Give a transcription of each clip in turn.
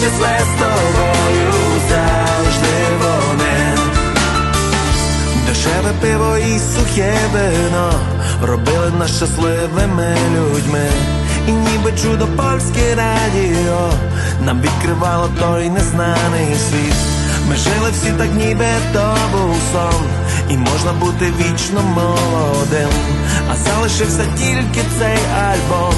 числе з тобою завжди вони. Дешеве пиво і сухе вино робили нас щасливими людьми. І ніби чудо польське радіо нам відкривало той незнаний світ. Ми жили всі так, ніби то був сон, і можна бути вічно молодим. А залишився тільки цей альбом,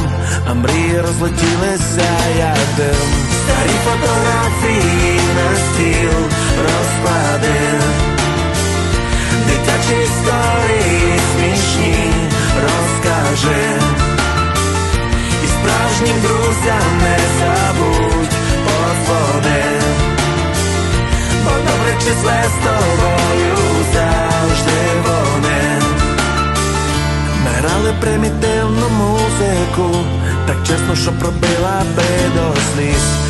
а мрії розлетілися як дим. Старі фотографії на стіл розкладив. Дитячі історії смішні розкаже. І справжнім друзям не забудь подзвони. Бо добре числе з тобою завжди вони. Грали примітивну музику, так чесно, що пробила би до сліз.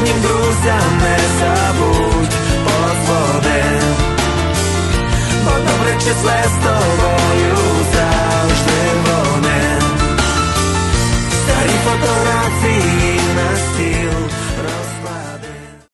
Справжнім друзям не забудь позвони, Бо добре числе з тобою